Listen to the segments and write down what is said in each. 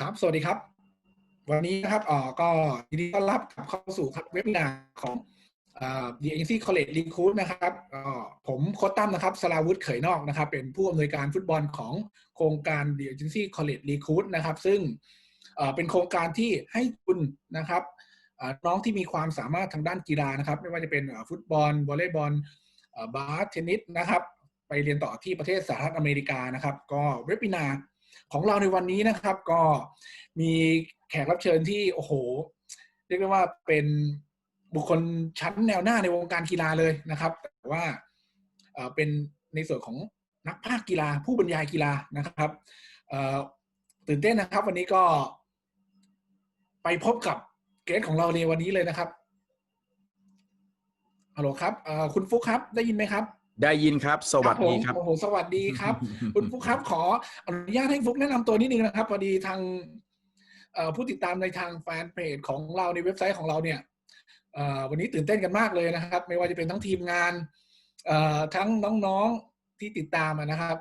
ครับ สวัสดีครับ วันนี้นะครับอ่อก็ยินดีต้อนรับกลับเข้าสู่ครับเว็บนาของเอ่อ The Agency College Recruit นะครับอ๋อผมโค้ชตั้มนะครับสราวุธเขยนอกนะครับ เป็นผู้อำนวยการฟุตบอลของโครงการ The Agency College Recruit นะครับ ซึ่งเอ่อเป็นโครงการที่ให้คุณนะครับเอ่อน้องที่มีความสามารถทางด้านกีฬานะครับ ไม่ว่าจะเป็นเอ่อฟุตบอลวอลเลย์บอลเอ่อบาสเทนนิสนะครับ ไปเรียนต่อที่ประเทศสหรัฐอเมริกานะครับ ก็เว็บนา ของเราในวันนี้นะครับก็มีแขกรับเชิญที่โอ้โห เรียกได้ว่าเป็นบุคคลชั้นแนวหน้าในวงการกีฬาเลยนะครับ แต่ว่าเป็นในส่วนของนักภาคกีฬาผู้บรรยายกีฬานะครับตื่นเต้นนะครับ วันนี้ก็ไปพบกับเกสของเราในวันนี้เลยนะครับฮัลโหลครับคุณฟุกครับ ได้ยินไหมครับ ได้ยินครับ สวัสดีครับผมโอ้โหสวัสดีครับ คุณฟุกครับขออนุญาตให้ฟุกแนะนำตัวนิดนึงนะครับพอดีทางเอ่อผู้ติดตามในทางแฟนเพจของเราในเว็บไซต์ของเราเนี่ยเอ่อวันนี้ตื่นเต้นกันมากเลยนะครับ ไม่ว่าจะเป็นทั้งทีมงานเอ่อทั้งน้องๆที่ติดตามอะนะครับ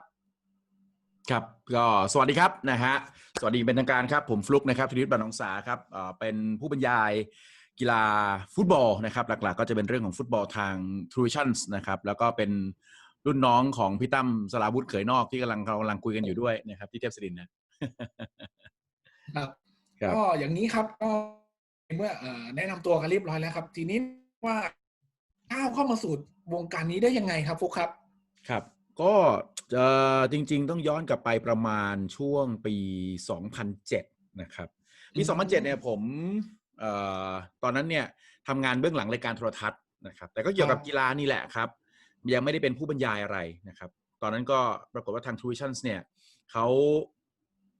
ครับก็สวัสดีครับนะฮะสวัสดีเป็นทางการครับผมฟลุกนะครับธนิตบันองศาครับเอ่อเป็นผู้บรรยาย กีฬาฟุตบอลนะครับหลักๆ ก็จะเป็นเรื่องของฟุตบอลทาง t r u v i s i o n s นะครับแล้วก็เป็นรุ่นน้องของพี่ตั้มสลาวุธเขยนอกที่กำลังเรากำลังคุยกันอยู่ด้วยนะครับ ที่เทพศิรินทร์นะครับครับก็อย่างนี้ครับก็เมื่อเอ่อแนะนำตัวกันเรียบร้อยแล้วครับ ทีนี้ว่าก้าวเข้ามาสู่วงการนี้ได้ยังไงครับฟุกครับ ครับ ก็เอ่อจริง ๆ ต้องย้อนกลับไปประมาณช่วงปี 2007 นะครับปีอืม2007เนี่ยผมเอ่อ ตอนนั้นเนี่ยทำงานเบื้องหลังรายการโทรทัศน์นะครับ แต่ก็เกี่ยวกับกีฬานี่แหละครับ ยังไม่ได้เป็นผู้บรรยายอะไรนะครับ ตอนนั้นก็ปรากฏว่าทาง t r u i s i o n s เนี่ยเขา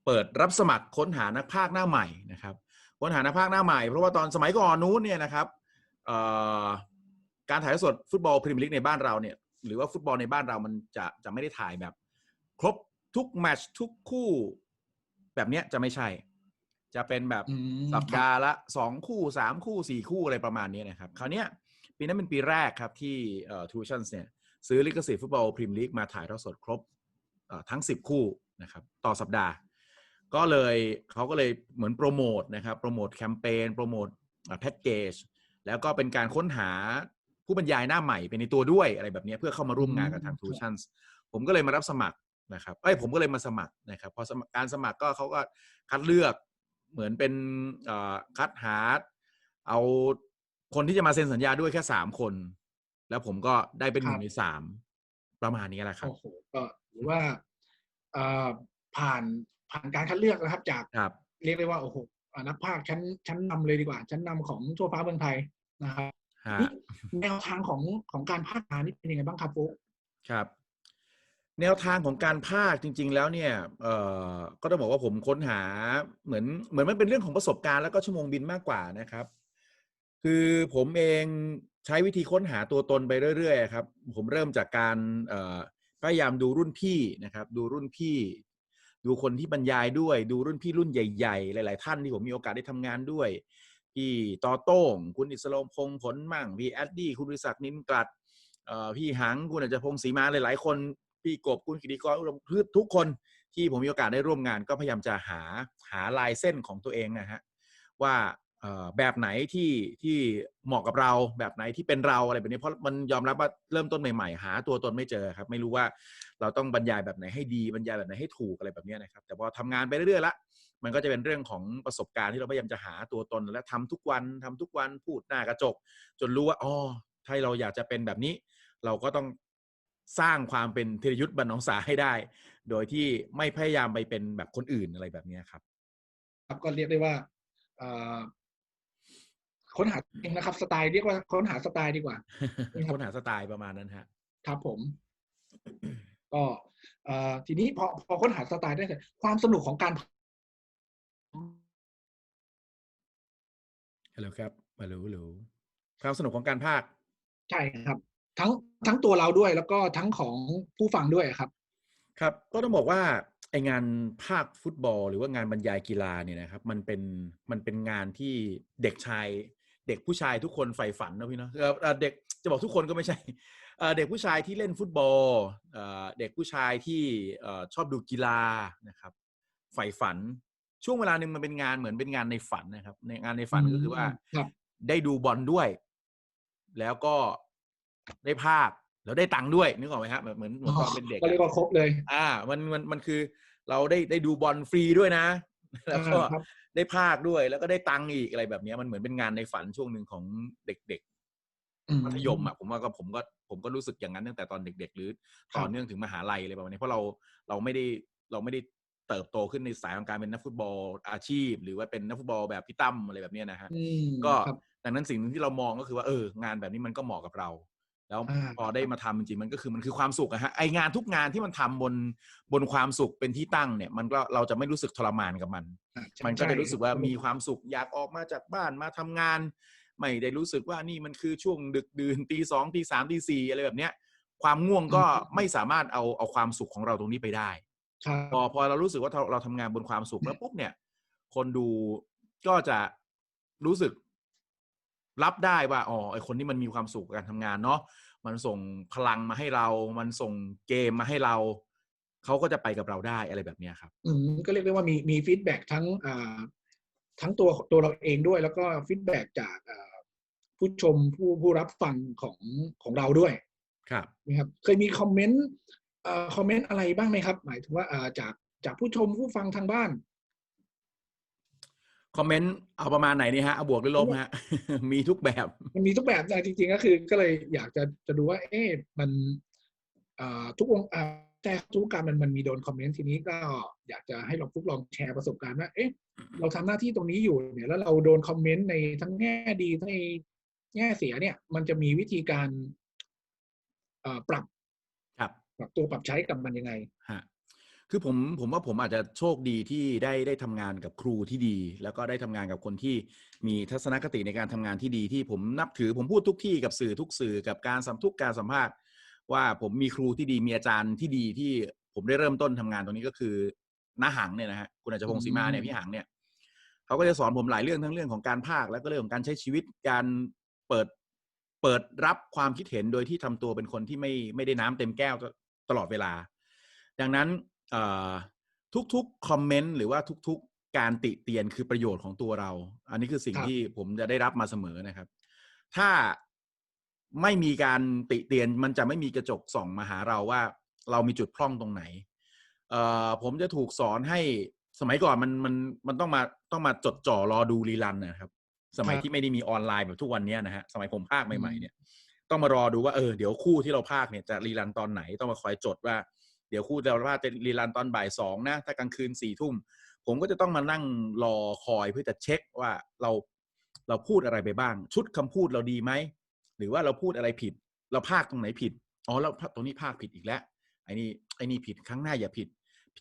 เปิดรับสมัครค้นหานักพากย์หน้าใหม่นะครับ ค้นหานักพากย์หน้าใหม่เพราะว่าตอนสมัยก่อนนู้นเนี่ยนะครับเอ่อการถ่ายทอดสดฟุตบอลพรีเมียร์ลีกในบ้านเราเนี่ยหรือว่าฟุตบอลในบ้านเรามันจะจะไม่ได้ถ่ายแบบ ครบทุกแมตช์ทุกคู่ แบบเนี้ยจะไม่ใช่ จะเป็นแบบอืมสัปดาห์ละสองคู่สามคู่สี่คู่อะไรประมาณนี้นะครับ คราวเนี้ยปีนั้นเป็นปีแรกครับที่เอ่อทูชันเนี่ยซื้อลิขสิทธิ์ฟุตบอลพรีเมียร์ลีกมาถ่ายทอดสดครบเอ่อทั้ง 10 คู่นะครับต่อสัปดาห์ ก็เลยเขาก็เลยเหมือนโปรโมทนะครับโปรโมทแคมเปญโปรโมทแพ็กเกจแล้วก็เป็นการค้นหาผู้บรรยายหน้าใหม่เป็นในตัวด้วยอะไรแบบเนี้ยเพื่อเข้ามาร่วมงานกับทางอืมทูชันผมก็เลยมารับสมัครนะครับเอ้ยผมก็เลยมาสมัครนะครับพอสมัครการสมัครก็เขาก็คัดเลือก เหมือนเป็นเอ่อคัดหาเอาคนที่จะมาเซ็นสัญญาด้วยแค่สามคน แล้วผมก็ได้เป็นหนึ่ครังบในสามประมาณนี้แหละครับโอ้โหก็ถือว่าเอ่อผ่านผ่านการคัดเลือกนะครับ จากครับเรียกได้ว่าโอ้โหอ่านักภาคชั้นชั้นนำเลยดีกว่า ชั้นนำของทั่วฟ้าเมืองไทยนะครับฮะนี่แนวทางของของการภาคงานนี่เป็นยังไงบ้างครับฟุกครับ แนวทางของการภาคจริง ๆ แล้วเนี่ยเอ่อก็ต้องบอกว่าผมค้นหาเหมือนเหมือนมันเป็นเรื่องของประสบการณ์แล้วก็ชั่วโมงบินมากกว่านะครับ คือผมเองใช้วิธีค้นหาตัวตนไปเรื่อยๆครับ ผมเริ่มจากการเอ่อพยายามดูรุ่นพี่นะครับ ดูรุ่นพี่ ดูคนที่บรรยายด้วย ดูรุ่นพี่รุ่นใหญ่ๆ หลายๆ ท่านที่ผมมีโอกาสได้ทำงานด้วยพี่ต่อโต้ง คุณอิสโลมพงษ์ผลมั่งพี่แอดดี้คุณวิศักนินกลัดพี่หังคุณอาจจะพงศ์ศรีมาหลายๆ คน พี่กบคุณกิติกรอุดมพืชทุกคนที่ผมมีโอกาสได้ร่วมงาน ก็พยายามจะหาหาลายเส้นของตัวเองนะฮะว่าแบบไหนที่ที่เหมาะกับเราแบบไหนที่เป็นเราอะไรแบบนี้เพราะมันยอมรับว่าเริ่มต้นใหม่ๆ หาตัวตนไม่เจอครับ ไม่รู้ว่าเราต้องบรรยายแบบไหนให้ดีบรรยายแบบไหนให้ถูกอะไรแบบนี้นะครับ แต่พอทำงานไปเรื่อยๆละมันก็จะเป็นเรื่องของประสบการณ์ที่เราพยายามจะหาตัวตนและทำทุกวันทำทุกวันพูดหน้ากระจก จนรู้ว่าอ๋อถ้าเราอยากจะเป็นแบบนี้ เราก็ต้อง สร้างความเป็นธีรยุทธ์บรรณองศาให้ได้ โดยที่ไม่พยายามไปเป็นแบบคนอื่นอะไรแบบนี้ครับ ครับก็เรียกได้ว่าเอ่อค้นหาเองนะครับ สไตล์เรียกว่าค้นหาสไตล์ดีกว่าครับค้นหาสไตล์ประมาณนั้นฮะ ครับผม ก็เอ่อทีนี้พอพอค้นหาสไตล์ได้เสร็จความสนุกของการฮัลโหลครับฮัลโหลฮัลโหลความสนุกของการภาค ใช่ครับ ทั้งทั้งตัวเราด้วยแล้วก็ทั้งของผู้ฟังด้วยครับ ครับ ก็ต้องบอกว่าไองานภาคฟุตบอล หรือว่างานบรรยายกีฬาเนี่ยนะครับ มันเป็นมันเป็นงานที่เด็กชาย เด็กผู้ชายทุกคนใฝ่ฝันนะพี่เนาะเอ่อเอ่อเด็กจะบอกทุกคนก็ไม่ใช่เอ่อเด็กผู้ชายที่เล่นฟุตบอลเอ่อเด็กผู้ชายที่เอ่อชอบดูกีฬานะครับใฝ่ฝันช่วงเวลาหนึ่งมันเป็นงานเหมือนเป็นงานในฝันนะครับ ในงานในฝันก็คือว่าครับได้ดูบอลด้วย แล้วก็ ได้ภาคแล้วได้ตังค์ด้วยนึกออกไหมครับเหมือนเหมือนเหมือนตอนเป็นเด็กก็เรียกอะว่าครบเลย อ่า มันมันมันคือเราได้ได้ดูบอลฟรีด้วยนะ แล้วก็อ่าครับได้ภาคด้วยแล้วก็ได้ตังค์อีกอะไรแบบเนี้ยมันเหมือนเป็นงานในฝันช่วงหนึ่งของเด็กอืๆมัธยมอะผมว่าก็ผมก็ผมก็รู้สึกอย่างนั้นตั้งแต่ตอนเด็ก ๆ หรือต่อเนื่องถึงมหาลัยอะไรประมาณนี้เพราะเราเราไม่ได้เราไม่ได้เติบโตขึ้นในสายของการเป็นนักฟุตบอลอาชีพ หรือว่าเป็นนักฟุตบอลแบบพี่ตั้มอะไรแบบเนี้ยนะฮะอืมก็ครับดังนั้นสิ่งหนึ่งที่เรามองก็คือว่าเอองานแบบนี้มันก็เหมาะกับเรา แล้วอ่าพอได้มาทำจริงๆมันก็คือมันคือความสุขอะฮะไองานทุกงานที่มันทำบนบนความสุขเป็นที่ตั้งเนี่ย มันก็เราจะไม่รู้สึกทรมานกับมันอ่าใช่มันก็จะรู้สึกว่าใช่มีความสุขอยากออกมาจากบ้านมาทำงาน ไม่ได้รู้สึกว่านี่มันคือช่วงดึกดื่นตีสองตีสามตีสี่อะไรแบบเนี้ย ความง่วงก็ไม่สามารถเอาเอาความสุขของเราตรงนี้ไปได้ครับพอพอเรารู้สึกว่าเราเราทำงานบนความสุขแล้วปุ๊บเนี่ย คนดูก็จะรู้สึก รับได้ว่าอ๋อไอคนนี้มันมีความสุขกับการทำงานเนาะมันส่งพลังมาให้เรา มันส่งเกมมาให้เราเขาก็จะไปกับเราได้อะไรแบบเนี้ยครับ อืมก็เรียกได้ว่ามีมีฟีดแบ็ทั้งอ่าทั้งตัวตัวเราเองด้วย แล้วก็ฟีดแบ็จากอ่าผู้ชมผู้ผู้รับฟังของของเราด้วย ครับนะครับ เคยมีคอมเมนต์เอ่อคอมเมนต์อะไรบ้างไหมครับ หมายถึงว่าอ่าจากจากผู้ชมผู้ฟังทางบ้าน คอมเมนต์เอาประมาณไหนนี่ฮะเอาบวกหรือลบฮะ มีทุกแบบ มันมีทุกแบบนะจริง ๆ ก็คือ ก็เลยอยากจะจะดูว่า เอ๊ะมันอ่าทุกวงอ่าแต่ทุกวงการมันมันมีโดนคอมเมนต์ทีนี้ก็อยากจะให้ลองฟุกลองแชร์ประสบการณ์ว่าเอ๊ะเราทำหน้าที่ตรงนี้อยู่เนี่ย แล้วเราโดนคอมเมนต์ในทั้งแง่ดีทั้งในแง่เสียเนี่ย มันจะมีวิธีการเอ่อปรับครับปรับตัวปรับใช้กับมันยังไงฮะ คือผมผมว่าผมอาจจะโชคดีที่ได้ได้ทำงานกับครูที่ดี แล้วก็ได้ทำงานกับคนที่มีทัศนคติในการทำงานที่ดีที่ผมนับถือผมพูดทุกที่กับสื่อทุกสื่อกับการสัมทุกการสัมภาษณ์ ว่าผมมีครูที่ดีมีอาจารย์ที่ดีที่ผมได้เริ่มต้นทำงานตรงนี้ก็คือน้าหังเนี่ยนะฮะคุณอาจจะพงศ์ศรีมาเนี่ยพี่หังเนี่ยเขาก็จะสอนผมหลายเรื่องทั้งเรื่องของการภาคแล้วก็เรื่องของการใช้ชีวิตการเปิดเปิดรับความคิดเห็นโดยที่ทำตัวเป็นคนที่ไม่ไม่ได้น้ำเต็มแก้วตลอดเวลา ดังนั้น ทุกๆคอมเมนต์หรือว่าทุก ๆ การติเตียนคือประโยชน์ของตัวเรา อันนี้คือสิ่งครับที่ผมจะได้รับมาเสมอนะครับ ถ้าไม่มีการติเตียนมันจะไม่มีกระจกส่องมาหาเราว่า เรามีจุดพร่องตรงไหนเอ่อผมจะถูกสอนให้สมัยก่อนมันมันมันต้องมาต้องมาจดจ่อรอดูรีลันนะครับ สมัยครับที่ไม่ได้มีออนไลน์แบบทุกวันเนี้ยนะฮะสมัยผมภาคใหม่ๆเนี่ย ต้องมารอดูว่าเออเดี๋ยวคู่ที่เราภาคเนี่ยจะรีรันตอนไหนต้องมาคอยจดว่า เดี๋ยวคู่เราภาจะรีรันตอนบ่ายสองนะถ้ากลางคืนสี่ทุ่ม ผมก็จะต้องมานั่งรอคอยเพื่อจะเช็คว่าเราเราพูดอะไรไปบ้าง ชุดคำพูดเราดีไหม หรือว่าเราพูดอะไรผิด เราภาคตรงไหนผิดอ๋อเราตรงนี้ภาคผิดอีกแล้วไอ้นี่ไอ้นี่ผิดครั้งหน้าอย่าผิด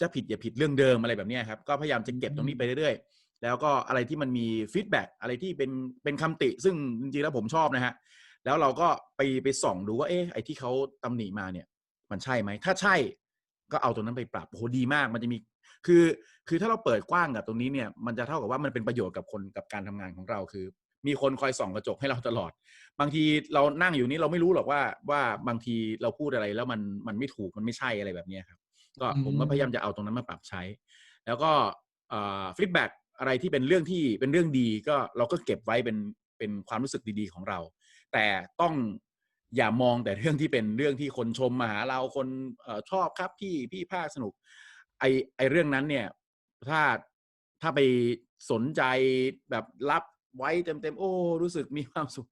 ถ้าผิดอย่าผิดเรื่องเดิมอะไรแบบนี้ครับ ก็พยายามจะเก็บตรงนี้ไปเรื่อยๆ แล้วก็อะไรที่มันมีฟีดแบ็กอะไรที่เป็นเป็นคำติ ซึ่งจริงๆแล้วผมชอบนะฮะ แล้วเราก็ไปไปส่องดูว่าเอ๊ะไอ้ที่เขาตำหนิมาเนี่ย มันใช่ไหม ถ้าใช่ ก็เอาตรงนั้นไปปรับโอ้โหดีมากมันจะมีคือ คือถ้าเราเปิดกว้างกับตรงนี้เนี่ยมันจะเท่ากับว่ามันเป็นประโยชน์กับคนกับการทำงานของเราคือ มีคนคอยส่องกระจกให้เราตลอด บางทีเรานั่งอยู่นี่เราไม่รู้หรอกว่าว่าบางทีเราพูดอะไรแล้วมันมันไม่ถูกมันไม่ใช่อะไรแบบเนี้ยครับ ก็อืมผมก็พยายามจะเอาตรงนั้นมาปรับใช้ แล้วก็ฟีดแบ็กอะไรที่เป็นเรื่องที่เป็นเรื่องดีก็เราก็เก็บไว้เป็นเป็นความรู้สึกดีๆของเรา แต่ต้อง อย่ามองแต่เรื่องที่เป็นเรื่องที่คนชมมาหาเราคนอชอบครับพี่พี่ภาคสนุก ไอไอเรื่องนั้นเนี่ย ถ้าถ้าไปสนใจแบบรับไว้เต็มๆโอ้รู้สึกมีความสุข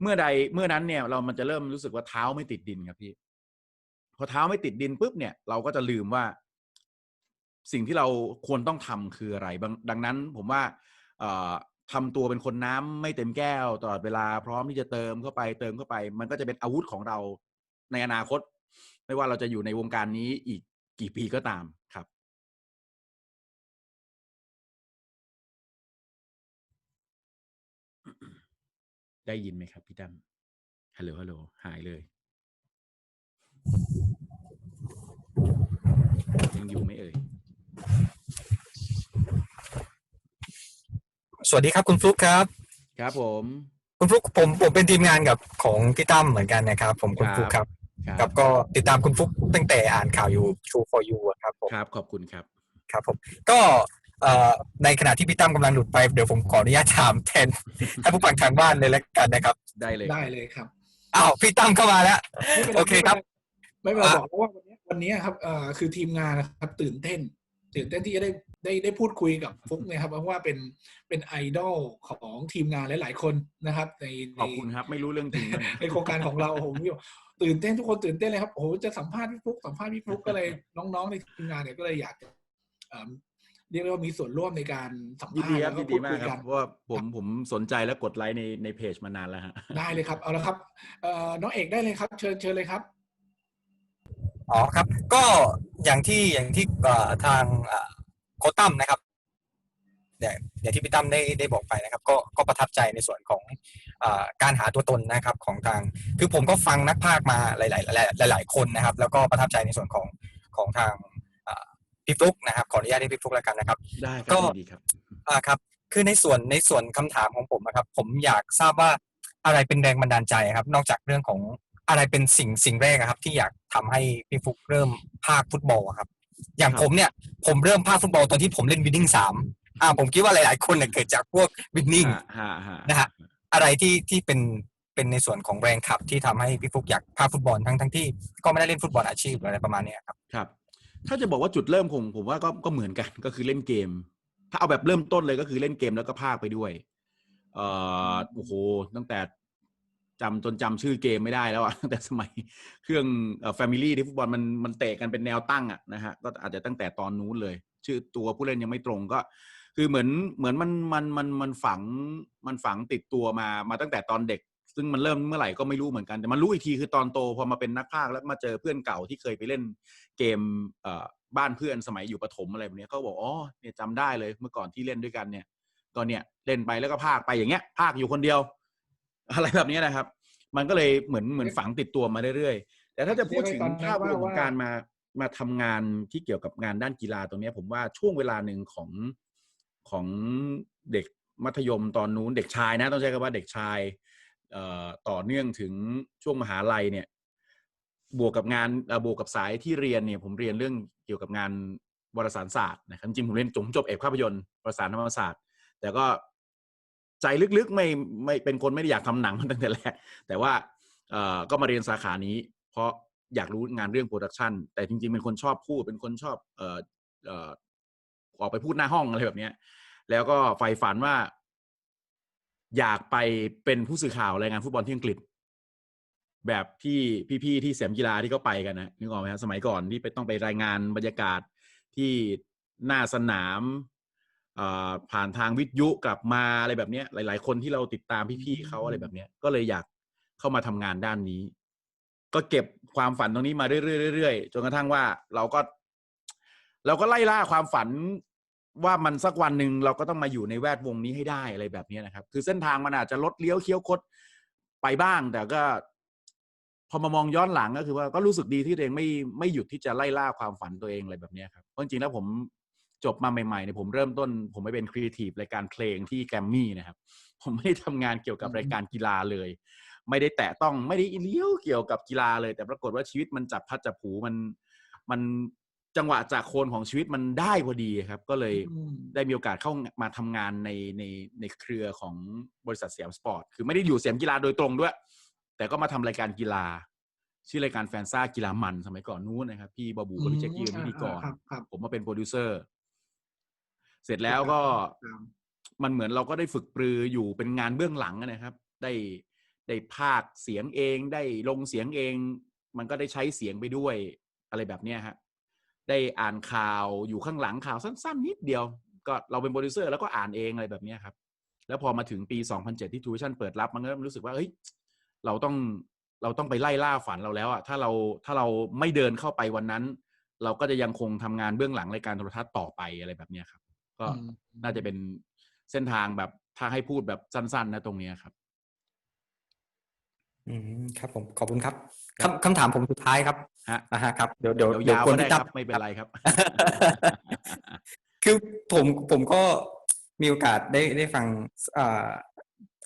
เมื่อใดเมื่อนั้นเนี่ย เรามันจะเริ่มรู้สึกว่าเท้าไม่ติดดินครับพี่ พอเท้าไม่ติดดินปุ๊บเนี่ย เราก็จะลืมว่า สิ่งที่เราควรต้องทำคืออะไรดังนั้น ผมว่า ทำตัวเป็นคนน้ำไม่เต็มแก้วตลอดเวลาพร้อมที่จะเติมเข้าไปเติมเข้าไป มันก็จะเป็นอาวุธของเราในอนาคต ไม่ว่าเราจะอยู่ในวงการนี้อีกกี่ปีก็ตามครับ ได้ยินไหมครับ พี่ตั้มฮัลโหลฮัลโหลหายเลย ยังอยู่ไหมเอ่ย สวัสดีครับคุณฟลุกครับ ครับผม คุณฟลุกผมผมเป็นทีมงานกับของพี่ตั้มเหมือนกันนะครับ ผมคุณฟลุกครับคครัรับบก็ติดตามคุณฟลุกตั้งแต่อ่านข่าวอยู่ True for You อะครับผมครับ ขอบคุณครับ ครับผม ก็เอ่อในขณะที่พี่ตั้มกำลังหลุดไปเดี๋ยวผมขออนุญาตถามแทนท่านผู้ฟังทางบ้านเลยแล้วกันนะครับ ได้เลยได้เลยครับอ้าวพี่ตั้มเข้ามาแล้วไม่ป็นไโอเคครับ ไม่เป็นไรอะบอกแล้วว่าวันนี้วันนี้ครับเอ่อคือทีมงานนะครับตื่นเต้น ตื่นเต้นที่จะได้ได้ได้พูดคุยกับฟุกเนี่ยครับ เพราะว่าเป็นเป็นไอดอลของทีมงานหลาย ๆ คนนะครับ ในขอบคุณครับ ไม่รู้เรื่องจริงบ้างในโครงการของเราผมอยู่ตื่นเต้นทุกคนตื่นเต้นเลยครับโอ้โหจะสัมภาษณ์พี่ฟุกสัมภาษณ์พี่ฟุกก็เลยน้องๆในทีมงานเนี่ยก็เลยอยากจะเอิ่มเรียกได้ว่ามีส่วนร่วมในการสัมยินภาษดีณ์ครัแล้บวก็ยินพูดีดมากคุยคกัรันบเพราะว่าผมผมสนใจและกดไลค์ในในเพจมานานแล้วฮะได้เลยครับเอาละครับเอ่อน้องเอกได้เลยครับ เชิญเชิญเลยครับอ๋อครับ ก็ อย่างที่อย่างที่เอ่อทางเอ่อโค้ชตั้มนะครับเนี่ยอย่างที่พี่ตั้มได้ได้บอกไปนะครับ ก็ก็ประทับใจในส่วนของเอ่อการหาตัวตนนะครับของทาง คือผมก็ฟังนักพากย์มาหลาย ๆ หลาย ๆ คนนะครับ แล้วก็ประทับใจในส่วนของของทางเอ่อพี่ฟลุกนะครับ ขออนุญาตให้พี่ฟลุกแล้วกันนะครับ ได้คก็รับยินดีครับอ่าครับ คือในส่วนในส่วนคำถามของผมนะครับ ผมอยากทราบว่าอะไรเป็นแรงบันดาลใจครับ นอกจากเรื่องของอะไรเป็นสิ่งสิ่งแรกอะครับ ที่อยาก ทำให้พี่ฟุกเริ่มภาคฟุตบอลอะครับ อย่างครับผมเนี่ย ผมเริ่มภาคฟุตบอลตอนที่ผมเล่นวินนิ่งสามอ่าผมคิดว่าหลาย ๆ คนเนี่ยเกิดจากพวกวินนิ่งฮะฮะฮะนะฮะอะไรที่ที่เป็นเป็นในส่วนของแรงขับที่ทำให้พี่ฟุกอยากภาคฟุตบอลทั้งทั้งที่ก็ไม่ได้เล่นฟุตบอลอาชีพหรืออะไรประมาณเนี้ยครับครับ ถ้าจะบอกว่าจุดเริ่มผมผมว่าก็ก็เหมือนกันก็คือเล่นเกม ถ้าเอาแบบเริ่มต้นเลยก็คือเล่นเกมแล้วก็พากย์ไปด้วยเอ่อโอ้โหตั้งแต่ จำจนจำชื่อเกมไม่ได้แล้วอะตั้งแต่สมัยเครื่องเอ่อ Family ที่ฟุตบอลมันมันเตะกันเป็นแนวตั้งอะนะฮะก็อาจจะตั้งแต่ตอนนู้นเลย ชื่อตัวผู้เล่นยังไม่ตรงก็ คือเหมือนเหมือนมันมันมันมันฝังมันฝังติดตัวมามาตั้งแต่ตอนเด็ก ซึ่งมันเริ่มเมื่อไหร่ก็ไม่รู้เหมือนกันแต่มันรู้อีกทีคือตอนโตพอมาเป็นนักพากย์แล้วมาเจอเพื่อนเก่าที่เคยไปเล่นเกมเบ้านเพื่อนสมัยอยู่ประถมอะไรแบบนี้ยเขาบอกอ๋อเนี่ยจำได้เลยเมื่อก่อนที่เล่นด้วยกันเนี่ยก็เนี่ยเล่นไปแล้วก็พากไปอย่างเงี้ยพากอยู่คนเดียว อะไรแบบนี้นะครับ มันก็เลยเหมือนเหมือนฝังติดตัวมาเรื่อยๆ แต่ถ้าจะพูดถึงภาพรวมของการมามาทำงานที่เกี่ยวกับงานด้านกีฬาตรงนี้ผมว่าช่วงเวลาหนึ่งของของเด็กมัธยมตอนนู้นเด็กชายนะ ต้องใช้คำว่าเด็กชายต่อเนื่องถึงช่วงมหาลัยเนี่ย บวกกับงานบวกกับสายที่เรียนเนี่ย ผมเรียนเรื่องเกี่ยวกับงานวารสารศาสตร์นะครับจริงผมเรียนจบจบเอกภาพยนตร์วารสารธรรมศาสตร์ แต่ก็ ใจลึกๆไม่ไม่เป็นคนไม่ได้อยากทำหนังมาตั้งแต่แรกแต่ว่าเอ่อก็มาเรียนสาขานี้ เพราะอยากรู้งานเรื่องโปรดักชันแต่จริง ๆ เป็นคนชอบพูดเป็นคนชอบเอ่อเอ่อออกไปพูดหน้าห้องอะไรแบบเนี้ย แล้วก็ใฝ่ฝันว่า อยากไปเป็นผู้สื่อข่าวรายงานฟุตบอลที่อังกฤษ แบบที่พี่ๆที่เสียมกีฬาที่เขาไปกันนะนึกออกไหมครับสมัยก่อนที่ไปต้องไปรายงานบรรยากาศที่หน้าสนาม ผ่านทางวิทยุกลับมาอะไรแบบเนี้ย หลาย ๆ คนที่เราติดตามพี่ๆเขาอะไรแบบเนี้ย ก็เลยอยากเข้ามาทำงานด้านนี้ ก็เก็บความฝันตรงนี้มาเรื่อยๆเรื่อยๆจนกระทั่งว่าเราก็ เราก็ไล่ล่าความฝันว่ามันสักวันหนึ่งเราก็ต้องมาอยู่ในแวดวงนี้ให้ได้อะไรแบบนี้นะครับ คือเส้นทางมันอาจจะลดเลี้ยวเคี้ยวคดไปบ้าง แต่ก็พอมามองย้อนหลังก็คือว่าก็รู้สึกดีที่ตัวเองไม่ไม่หยุดที่จะไล่ล่าความฝันตัวเองอะไรแบบนี้ครับเพราะจริงๆแล้วผม จบมาใหม่ๆเนี่ยผมเริ่มต้น ผมไปเป็นครีเอทีฟรายการเพลงที่แกรมมี่นะครับ ผมไม่ได้ทำงานเกี่ยวกับรายการกีฬาเลย ไม่ได้แตะต้องไม่ได้เลี้ยวเกี่ยวกับกีฬาเลย แต่ปรากฏว่าชีวิตมันจับพัดจับผูมันมันจังหวะจากโคนของชีวิตมันได้พอดีครับ ก็เลยอืมได้มีโอกาสเข้ามาทำงานในในในเครือของบริษัทสยามสปอร์ตคือไม่ได้อยู่สยามกีฬาโดยตรงด้วย แต่ก็มาทำรายการกีฬา ชื่อรายการแฟนซ่ากีฬามันสมัยก่อนนู้นนะครับ พี่บาบูกับพี่แจ็คกี้เป็นพิธีกรครับครับผมมาเป็นโปรดิวเซอร์ เสร็จแล้วก็มันเหมือนเราก็ได้ฝึกปรืออยู่เป็นงานเบื้องหลังนะครับ ได้ได้ภาคเสียงเองได้ลงเสียงเอง มันก็ได้ใช้เสียงไปด้วยอะไรแบบเนี้ยฮะได้อ่านข่าวอยู่ข้างหลังข่าวสั้น ๆ นิดเดียว ก็เราเป็นโปรดิวเซอร์แล้วก็อ่านเองอะไรแบบนี้ครับ แล้วพอมาถึงปี 2007 ที่ทูวิชั่นเปิดรับมันก็เริ่มรู้สึกว่าเฮ้ยเราต้องเราต้องไปไล่ล่าฝันเราแล้วอะถ้าเราถ้าเราไม่เดินเข้าไปวันนั้น เราก็จะยังคงทำงานเบื้องหลังรายการโทรทัศน์ต่อไปอะไรแบบนี้ครับ ก็อืมน่าจะเป็นเส้นทางแบบถ้าให้พูดแบบสั้น ๆ นะตรงเนี้ยครับ อืมครับผมขอบคุณครับครับคำคำถามผมสุดท้ายครับฮะนะฮะครับเดี๋ยวเดี๋ยวเดี๋ยยาววคๆนก็ได้ที่คตั้รับไม่เป็นไรครับ คือผมผมก็มีโอกาสได้ได้ฟังอ่า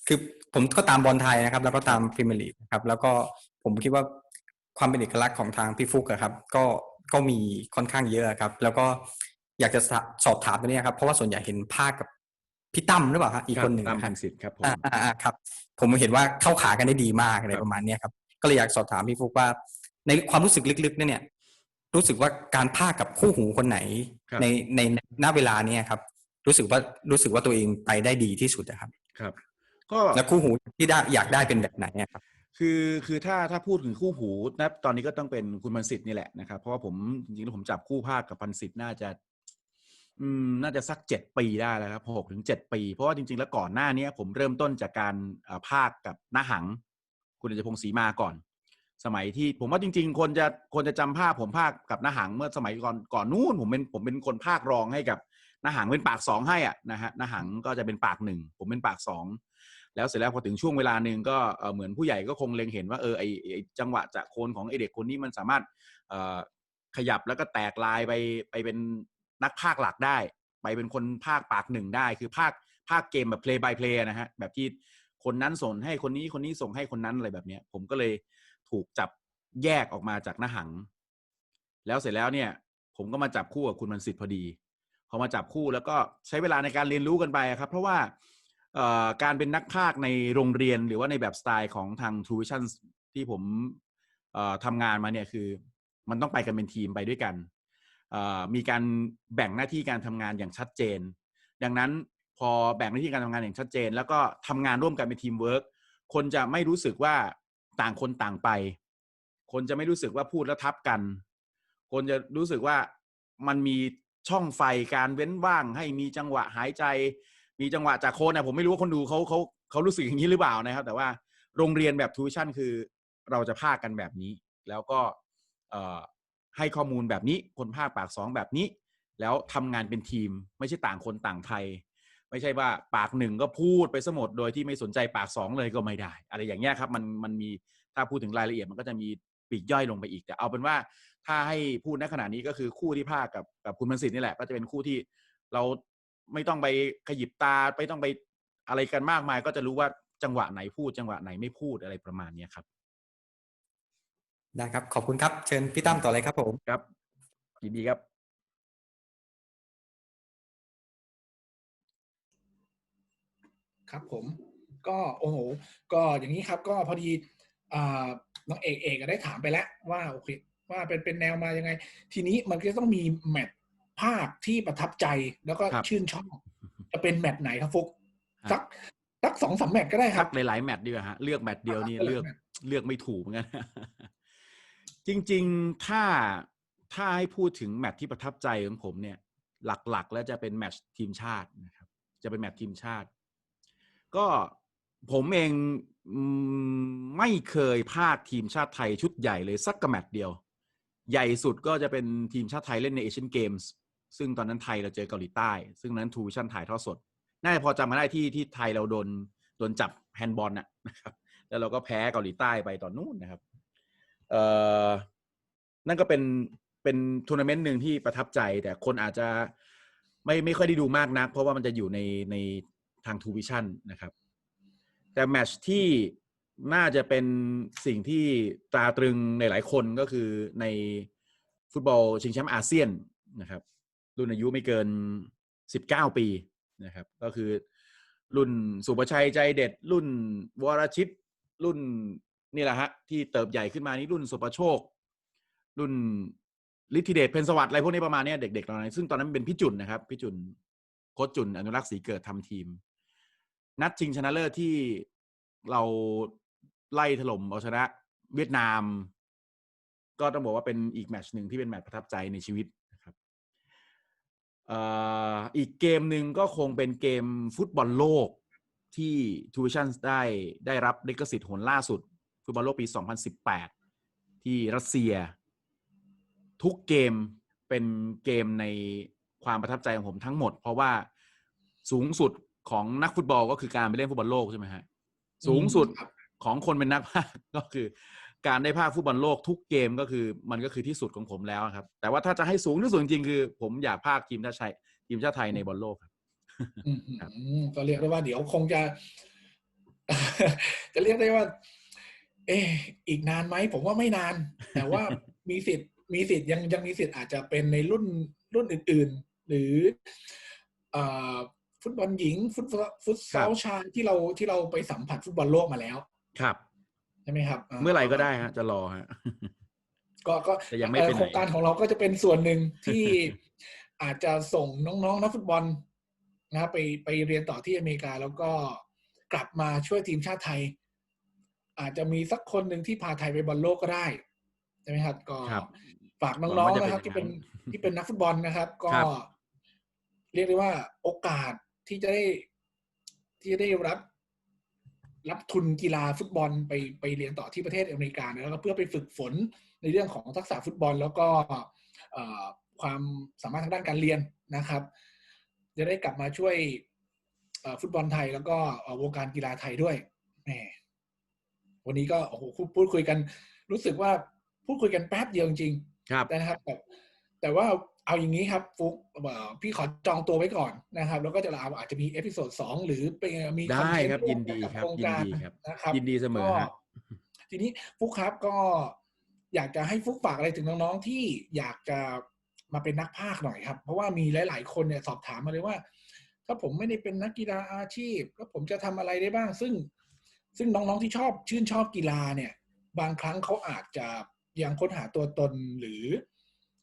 คือผมก็ตามบอลไทยนะครับ แล้วก็ตามพรีเมียร์ลีกนะครับ แล้วก็ผมคิดว่าความเป็นเอกลักษณ์ของทางพี่ฟุกอะครับ ก็ก็มีค่อนข้างเยอะครับ แล้วก็ อยากจะสะสอบถามตรงนี้ครับ เพราะว่าส่วนใหญ่เห็นภาคกับพี่ตั้มหรือเปล่าฮะอีกคนหนึ่งตามนะคพัรับนสิทธิ์ครับผมอ่าอ่าอ่าครับ ผมเห็นว่าเข้าขากันได้ดีมากอะไรประมาณเนี้ยครับ ก็เลยอยากสอบถามพี่ฟุกว่า ในความรู้สึกลึกๆเนี่ย รู้สึกว่าการภาคกับคู่หูคนไหนครับในในณเวลาเนี้ยครับ รู้สึกว่ารู้สึกว่าตัวเองไปได้ดีที่สุดนะครับ ครับ ก็แล้วคู่หูที่ได้อยากได้เป็นแบบไหนอะครับคือคือถ้าถ้าพูดถึงคู่หูนะตอนนี้ก็ต้องเป็นคุณพันสิทธิ์นี่แหละนะครับเพราะว่าผมจริงๆแล้วผมจับคู่ภาคกับพันสิทธิ์น่าจะ อืมน่าจะสักเจ็ดปีได้แล้วครับหกถึงเจ็ดปี เพราะว่าจริง ๆ แล้วก่อนหน้านี้ผมเริ่มต้นจากการอ่อภาคกับหน้าหัง คุณเดชพงศ์ศรีมาก่อน สมัยที่ผมว่าจริง ๆ คนจะคนจะจำภาพผมภาคกับหน้าหังเมื่อสมัยก่อนก่อนนู้นผมเป็นผมเป็นคนภาครองให้กับหน้าหังเป็นปากสองให้อะนะฮะหน้าหังก็จะเป็นปากหนึ่งผมเป็นปากสองแล้วเสร็จแล้วพอถึงช่วงเวลาหนึ่งก็เหมือนผู้ใหญ่ก็คงเล็งเห็นว่าเออไอไอจังหวะจะโคนของไอเด็กคนนี้มันสามารถอ่อขยับแล้วก็แตกลายไปไปเป็น นักภาคหลักได้ ไปเป็นคนภาคปากหนึ่งได้ คือภาคภาคเกมแบบ play by play นะฮะแบบที่คนนั้นส่งให้คนนี้คนนี้ส่งให้คนนั้นอะไรแบบเนี้ย ผมก็เลยถูกจับแยกออกมาจากหน้าหัง แล้วเสร็จแล้วเนี่ย ผมก็มาจับคู่กับคุณมันสิทธิ์พอดีพอมาจับคู่แล้วก็ใช้เวลาในการเรียนรู้กันไปครับ เพราะว่าการเป็นนักพากย์ในโรงเรียนหรือว่าในแบบสไตล์ของทาง True Vision ที่ผมทำงานมาเนี่ยคือ มันต้องไปกันเป็นทีมไปด้วยกัน มีการแบ่งหน้าที่การทำงานอย่างชัดเจน ดังนั้นพอแบ่งหน้าที่การทำงานอย่างชัดเจน แล้วก็ทำงานร่วมกันเป็นทีมเวิร์กคนจะไม่รู้สึกว่าต่างคนต่างไป คนจะไม่รู้สึกว่าพูดแล้วทับกัน คนจะรู้สึกว่ามันมีช่องไฟการเว้นว่าง ให้มีจังหวะหายใจ มีจังหวะจากโคนนะผมไม่รู้ว่าคนดูเขาเขาเขารู้สึกอย่างนี้หรือเปล่านะครับ แต่ว่าโรงเรียนแบบทูชั่นคือเราจะพากกันแบบนี้ แล้วก็ ให้ข้อมูลแบบนี้คนภาคปากสองแบบนี้ แล้วทำงานเป็นทีมไม่ใช่ต่างคนต่างไทย ไม่ใช่ว่าปากหนึ่งก็พูดไปสมดโดยที่ไม่สนใจปากสองเลยก็ไม่ได้ อะไรอย่างเงี้ยครับมันมันมีถ้าพูดถึงรายละเอียดมันก็จะมีปีกย่อยลงไปอีกแต่เอาเป็นว่าถ้าให้พูดณขณะนี้ก็คือคู่ที่ภาคกับกับคุณมันสิทธิ์นี่แหละ ก็จะเป็นคู่ที่เราไม่ต้องไปขยิบตาไม่ต้องไปอะไรกันมากมาย ก็จะรู้ว่าจังหวะไหนพูดจังหวะไหนไม่พูดอะไรประมาณนี้ครับ ได้ครับ ขอบคุณครับ เชิญพี่ตั้มต่อเลยครับผมครับยินดีครับ ครับผม ก็โอ้โห ก็อย่างนี้ครับ ก็พอดีอ่าน้องเอกเอกก็ได้ถามไปแล้วว่าโอเคว่าเป็นเป็นแนวมายังไง ทีนี้มันก็ต้องมีแมตช์ภาคที่ประทับใจแล้วก็ครับชื่นชอบจะเป็นแมตช์ไหนครับฟุกฮะสักสักสองสามแมตช์ก็ได้คพัรักบหลายๆแมตช์ดีกว่าฮะเลือกแมตช์เดียวนี่ครับเลือกหลายๆแมตช์เลือกไม่ถูกเหมือนกัน จริงๆ ถ้าถ้าให้พูดถึงแมตช์ที่ประทับใจของผมเนี่ย หลักๆ แล้วจะเป็นแมตช์ทีมชาตินะครับ จะเป็นแมตช์ทีมชาติ ก็ผมเองไม่เคยพลากทีมชาติไทยชุดใหญ่เลยสักกระแมตช์เดียว ใหญ่สุดก็จะเป็นทีมชาติไทยเล่นในเอเชียนเกมส์ซึ่งตอนนั้นไทยเราเจอเกาหลีใต้ ซึ่งนั้นทูวิชั่นถ่ายทอดสด น่าจะพอจำมาได้ที่ที่ไทยเราโดนโดนจับแฮนด์บอลน่ะนะครับ แล้วเราก็แพ้เกาหลีใต้ไปตอนนู้นนะครับ นั่นก็เป็นเป็นทัวร์นาเมนต์หนึ่งที่ประทับใจ แต่คนอาจจะไม่ไม่ค่อยได้ดูมากนัก เพราะว่ามันจะอยู่ในในทางทูวิชั่นนะครับ แต่แมตช์ที่น่าจะเป็นสิ่งที่ตราตรึงในหลายคนก็คือในฟุตบอลชิงแชมป์อาเซียนนะครับ รุ่นอายุไม่เกิน 19 ปีนะครับ ก็คือรุ่นสุประชัยใจเด็ด รุ่นวรชิต รุ่น นี่แหละฮะที่เติบใหญ่ขึ้นมานี่รุ่นสุประโชค รุ่นฤทธิเดชเพนสวัสดิ์อะไรพวกนี้ประมาณนี้เด็กๆตอนนั้นซึ่งตอนนั้นเป็นพี่จุนนะครับพี่จุนโค้ชจุนอนุรักษ์ศรีเกิดทำทีม นัดชิงชนะเลิศที่เราไล่ถล่มเอาชนะเวียดนาม ก็ต้องบอกว่าเป็นอีกแมตช์หนึ่งที่เป็นแมตช์ประทับใจในชีวิตนะครับอีกเกมหนึ่งก็คงเป็นเกมฟุตบอลโลกที่ทูวิชั่นได้ได้รับลิขสิทธิ์หนล่าสุด ฟุตบอลโลกปี 2018 ที่รัสเซีย ทุกเกมเป็นเกมในความประทับใจของผมทั้งหมด เพราะว่าสูงสุดของนักฟุตบอลก็คือการไปเล่นฟุตบอลโลกใช่ไหมฮะสูงสุดของคนเป็นนักพากย์ก็คือ การได้ภาคฟุตบอลโลกทุกเกมก็คือมันก็คือที่สุดของผมแล้วครับ แต่ว่าถ้าจะให้สูงที่สุดจริงๆคือ ผมอยากภาคทีมชาติไทยทีมชาติไทยในบอลโลกครับก็เรียกได้ว่าเดี๋ยวคงจะ จะเรียกได้ว่า เอออีกนานไหมผมว่าไม่นาน แต่ว่ามีสิทธิ์มีสิทธิ์ยังยังมีสิทธิ์อาจจะเป็นในรุ่นรุ่นอื่นหรือเอ่อฟุตบอลหญิง ฟุตบอลฟุตซอลชายที่เราที่เราไปสัมผัสฟุตบอลโลกมาแล้ว ครับใช่ไหมครับ เมื่อไหร่ก็ได้ฮะ จะรอฮะก็ก็แต่ยังไม่เอ่อไปไหนโครงการของเราก็จะเป็นส่วนหนึ่งที่อาจจะส่งน้องๆนักฟุตบอลนะครับไปไปเรียนต่อที่อเมริกาแล้วก็กลับมาช่วยทีมชาติไทย อาจจะมีสักคนหนึ่งที่พาไทยไปบอลโลกก็ได้ใช่ไหมครับ ก็ครับฝากหวัน้องงว่าๆจะนะครับเป็นที่เป็นอย่างนั้นที่เป็นนักฟุตบอลนะครับ ก็ครับเรียกได้ว่าโอกาสที่จะได้ที่จะได้รับ รับทุนกีฬาฟุตบอลไปไปเรียนต่อที่ประเทศอเมริกานะแล้วก็เพื่อไปฝึกฝนในเรื่องของทักษะฟุตบอล แล้วก็เอ่อความสามารถทางด้านการเรียนนะครับ จะได้กลับมาช่วยเอ่อฟุตบอลไทยแล้วก็เอ่อวงการกีฬาไทยด้วยแหม วันนี้ก็โอ้โหพูดพูดคุยกัน รู้สึกว่าพูดคุยกันแป๊บเดียวจริงๆครับนะครับแต่แต่ว่าเอาอย่างนี้ครับฟุกเอ่อพี่ขอจองตัวไว้ก่อนนะครับ แล้วก็จะเราอาจจะมีเอพิโซดสองหรือเป็นมีได้คอนเทนต์ครับวมยินดีกับครับโครงการยินดีครับนะครับยินดีเสมอฮะก็ทีนี้ฟุกครับก็อยากจะให้ฟุกฝากอะไรถึงน้องๆที่อยากจะมาเป็นนักพากย์หน่อยครับ เพราะว่ามีหลาย ๆ คนเนี่ยสอบถามมาเลยว่า ถ้าผมไม่ได้เป็นนักกีฬาอาชีพ แล้วผมจะทำอะไรได้บ้าง ซึ่ง ซึ่งน้องๆที่ชอบชื่นชอบกีฬาเนี่ย บางครั้งเขาอาจจะยังค้นหาตัวตนหรือ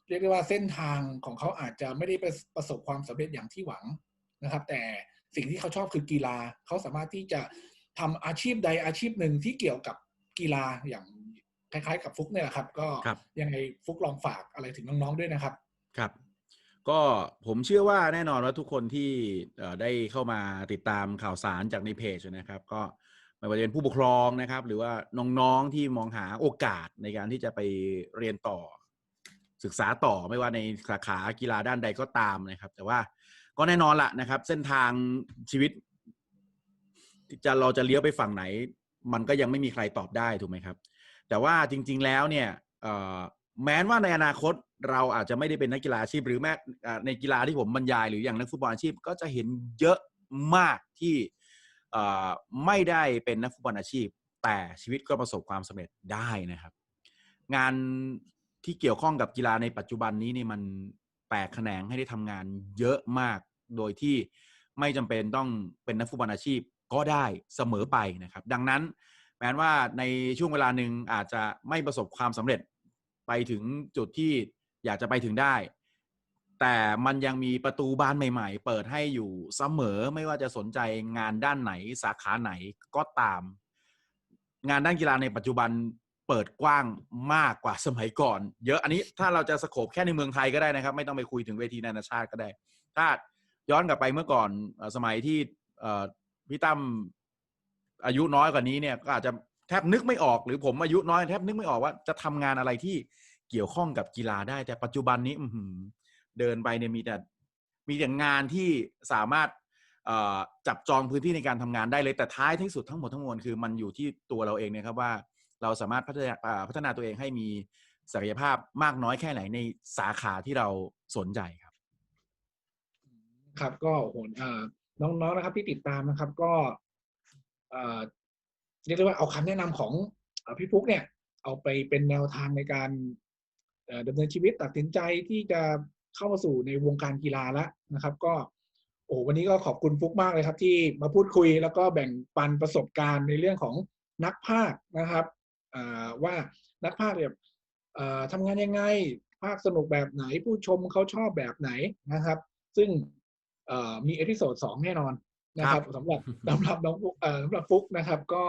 เรียกได้ว่าเส้นทางของเขาอาจจะไม่ได้ประประสบความสำเร็จอย่างที่หวังนะครับ แต่สิ่งที่เขาชอบคือกีฬาเขาสามารถที่จะทำอาชีพใดอาชีพหนึ่งที่เกี่ยวกับกีฬาอย่างคล้ายๆ กับฟุกเนี่ยแหละครับ ก็ครับยังไงฟุกลองฝากอะไรถึงน้องๆด้วยนะครับครับก็ผมเชื่อว่าแน่นอนว่าทุกคนที่เอ่อได้เข้ามาติดตามข่าวสารจากในเพจนะครับ ก็ ไม่ว่าจะเป็นผู้ปกครองนะครับ หรือว่าน้องๆที่มองหาโอกาสในการที่จะไปเรียนต่อ ศึกษาต่อไม่ว่าในสาขากีฬาด้านใดก็ตามนะครับ แต่ว่าก็แน่นอนละนะครับ เส้นทางชีวิตจะเราจะเลี้ยวไปฝั่งไหน มันก็ยังไม่มีใครตอบได้ถูกไหมครับ แต่ว่าจริง ๆแล้วเนี่ยแม้ว่าในอนาคตเราอาจจะไม่ได้เป็นนักกีฬาอาชีพ หรือแม้ในกีฬาที่ผมบรรยายหรืออย่างนักฟุตบอลอาชีพก็จะเห็นเยอะมากที่ ไม่ได้เป็นนักฟุตบอลอาชีพ แต่ชีวิตก็ประสบความสำเร็จได้นะครับ งานที่เกี่ยวข้องกับกีฬาในปัจจุบันนี้นี่มันแตกแขนงให้ได้ทำงานเยอะมาก โดยที่ไม่จำเป็นต้องเป็นนักฟุตบอลอาชีพก็ได้เสมอไปนะครับ ดังนั้นแม้ว่าในช่วงเวลาหนึ่งอาจจะไม่ประสบความสำเร็จไปถึงจุดที่อยากจะไปถึงได้ แต่มันยังมีประตูบานใหม่ ๆ เปิดให้อยู่เสมอไม่ว่าจะสนใจงานด้านไหนสาขาไหนก็ตาม งานด้านกีฬาในปัจจุบันเปิดกว้างมากกว่าสมัยก่อน เยอะอันนี้ถ้าเราจะสโคบแค่ในเมืองไทยก็ได้นะครับ ไม่ต้องไปคุยถึงเวทีนานาชาติก็ได้ ถ้าย้อนกลับไปเมื่อก่อนสมัยที่พี่ตั้มอายุน้อยกว่านี้เนี่ยก็อาจจะแทบนึกไม่ออกหรือผมอายุน้อยแทบนึกไม่ออกว่าจะทำงานอะไรที่เกี่ยวข้องกับกีฬาได้แต่ปัจจุบันนี้อื เดินไปเนี่ยมีแต่มีแต่งานที่สามารถจับจองพื้นที่ในการทำงานได้เลยแต่ท้ายที่สุดทั้งหมดทั้งมวลคือมันอยู่ที่ตัวเราเองเนะครับว่าเราสามารถพัฒนาพัฒนาตัวเองให้มีศักยภาพมากน้อยแค่ไหนในสาขาที่เราสนใจครับ ครับก็โหเอ่อน้องๆนะครับ ที่ติดตามนะครับ ก็เรียกได้ว่าเอาคำแนะนำของอพี่ฟุกเนี่ย เอาไปเป็นแนวทางในการเอ่อดำเนินชีวิตตัดสินใจที่จะ เข้ามาสู่ในวงการกีฬาแล้วนะครับ ก็โอ้วันนี้ก็ขอบคุณฟุกมากเลยครับ ที่มาพูดคุยแล้วก็แบ่งปันประสบการณ์ในเรื่องของนักภาคนะครับว่านักภาคเนี่ยทำงานยังไง ภาคสนุกแบบไหน ผู้ชมเขาชอบแบบไหนนะครับ ซึ่งมีเอพิโซดสองแน่นอนนะครับสำหรับสำหรับน้องฟุกเอ่อสำหรับฟุกนะครับ ก็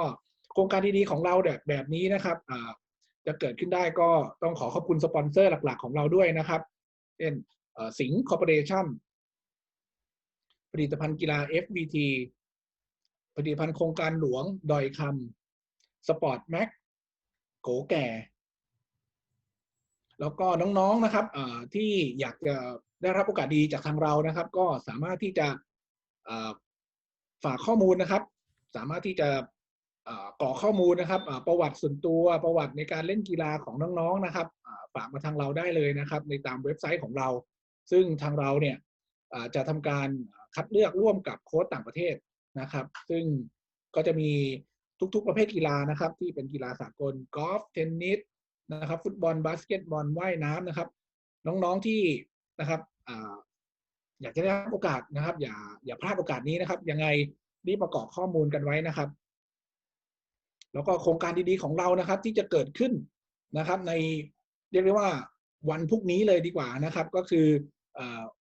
โครงการดีๆของเราแบบแบบนี้นะครับจะเกิดขึ้นได้ก็ต้องขอขอบคุณสปอนเซอร์หลัก ๆ ของเราด้วยนะครับ เช่นสิงห์คอร์ปอเรชั่นผลิตภัณฑ์กีฬา FVT ผลิตภัณฑ์โครงการหลวง ดอยคำสปอร์ตแม็กโกแก่ แล้วก็น้องๆนะครับที่อยากจะได้รับโอกาสดีจากทางเรานะครับ ก็สามารถที่จะฝากข้อมูลนะครับ สามารถที่จะเอ่อข้อมูลนะครับประวัติส่วนตัวประวัติในการเล่นกีฬาของน้องๆนะครับ ฝากมาทางเราได้เลยนะครับ ในตามเว็บไซต์ของเรา ซึ่งทางเราเนี่ยจะทำการคัดเลือกร่วมกับโค้ชต่างประเทศนะครับ ซึ่งก็จะมีทุกๆประเภทกีฬานะครับ ที่เป็นกีฬาสากลกอล์ฟเทนนิสนะครับ ฟุตบอลบาสเกตบอลว่ายน้ำนะครับ น้องๆที่นะครับออยากจะได้รับโอกาสนะครับ อย่าอย่าพลาดโอกาสนี้นะครับ ยังไงรีบประกอบข้อมูลกันไว้นะครับ แล้วก็โครงการดีๆของเรานะครับ ที่จะเกิดขึ้นนะครับ ใน เรียกได้ว่าวันพรุ่งนี้เลยดีกว่านะครับ ก็คือ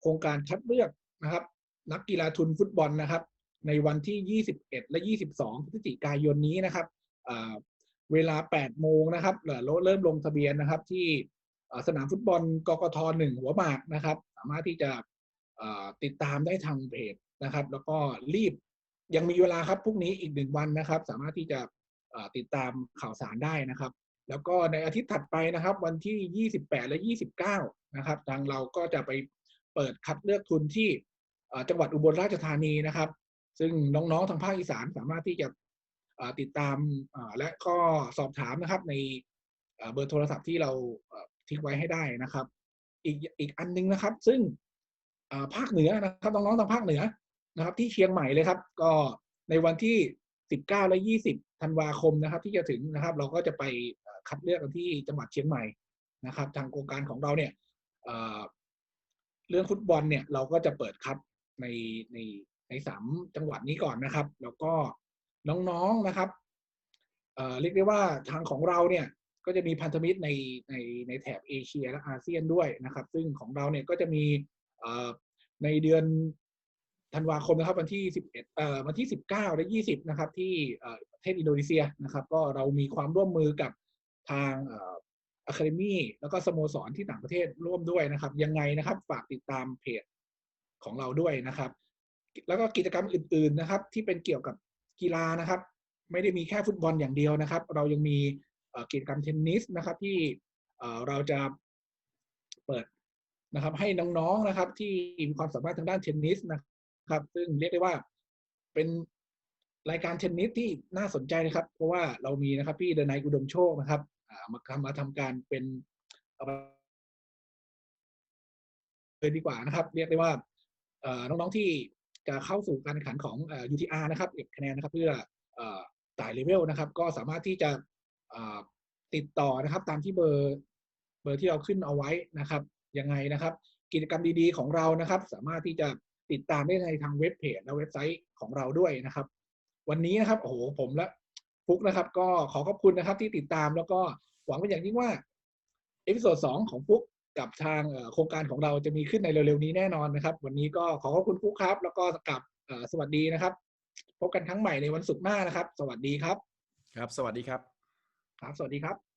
โครงการคัดเลือกนะครับ นักกีฬาทุนฟุตบอลนะครับ ในวันที่ 21 และ 22 พฤศจิกายนนี้นะครับเวลา 8 โมงนะครับเอ่อเริ่มลงทะเบียนนะครับที่สนามฟุตบอลกกทหนึ่งหัวหมากนะครับ สามารถที่จะติดตามได้ทางเพจนะครับ แล้วก็รีบยังมีเวลาครับพรุ่งนี้อีกหนึ่งวันนะครับ สามารถที่จะติดตามข่าวสารได้นะครับ แล้วก็ในอาทิตย์ถัดไปนะครับ วันที่ 28 และ 29 นะครับ ทางเราก็จะไปเปิดคัดเลือกทุนที่จังหวัดอุบลราชธานีนะครับ ซึ่งน้องๆทางภาคอีสานสามารถที่จะติดตามและก็สอบถามนะครับในเบอร์โทรศัพท์ที่เราทิ้งไว้ให้ได้นะครับ อีกอีกอันนึงนะครับ ซึ่งภาคเหนือนะครับน้องๆทางภาคเหนือนะครับ ที่เชียงใหม่เลยครับ ก็ในวันที่ 19 และ 20 ธันวาคมนะครับ ที่จะถึงนะครับ เราก็จะไป คัดเลือกกันที่จังหวัดเชียงใหม่นะครับ ทางโครงการของเราเนี่ยเเรื่องฟุตบอลเนี่ยเราก็จะเปิดคัดในในในสามจังหวัดนี้ก่อนนะครับ แล้วก็น้องๆนะครับเเรียกได้ว่าทางของเราเนี่ยก็จะมีพันธมิตรในในในแถบเอเชียและอาเซียนด้วยนะครับ ซึ่งของเราเนี่ยก็จะมีในเดือนธันวาคมนะครับวันที่ 11เอ่อวันที่ 19 และ 20 นะครับ ที่ประเทศอินโดนีเซียนะครับ ก็เรามีความร่วมมือกับ ทางอะคาเดมี่แล้วก็สโมสรที่ต่างประเทศร่วมด้วยนะครับ ยังไงนะครับ ฝากติดตามเพจของเราด้วยนะครับ แล้วก็กิจกรรมอื่น ๆนะครับ ที่เป็นเกี่ยวกับกีฬานะครับ ไม่ได้มีแค่ฟุตบอลอย่างเดียวนะครับ เรายังมีกิจกรรมเทนนิสนะครับที่เอ่อเราจะเปิดนะครับ ให้น้องๆนะครับ ที่มีความสามารถทางด้านเทนนิสนะครับ ซึ่งเรียกได้ว่าเป็นรายการเทนนิสที่น่าสนใจนะครับ เพราะว่าเรามีนะครับพี่เดนายอุดมโชคนะครับามาทำมาทำการเป็นเอาเลยดีกว่านะครับ เรียกได้ว่าน้องๆที่จะเข้าสู่การแข่งขันของเอ่อ UTR นะครับเก็บคะแนนนะครับ เพื่ออไต่เลเวลนะครับ ก็สามารถที่จะติดต่อนะครับ ตามที่เบอร์เบอร์ที่เราขึ้นเอาไว้นะครับยังไงนะครับ กิจกรรมดีๆของเรานะครับ สามารถที่จะติดตามได้ในทางเว็บเพจและเว็บไซต์ของเราด้วยนะครับ วันนี้นะครับโอ้โหผมและ ฟุกนะครับ ก็ขอขอบคุณนะครับที่ติดตามแล้วก็หวังเป็นอย่างยิ่งว่าเอพิโซดสองของฟุกกับทางเอ่อโครงการของเราจะมีขึ้นในเร็วๆนี้แน่นอนนะครับ วันนี้ก็ขอขอบคุณฟุกครับ แล้วก็กับเอ่อสวัสดีนะครับ พบกันครั้งใหม่ในวันศุกร์หน้านะครับ สวัสดีครับ ครับ สวัสดีครับ ครับ สวัสดีครับ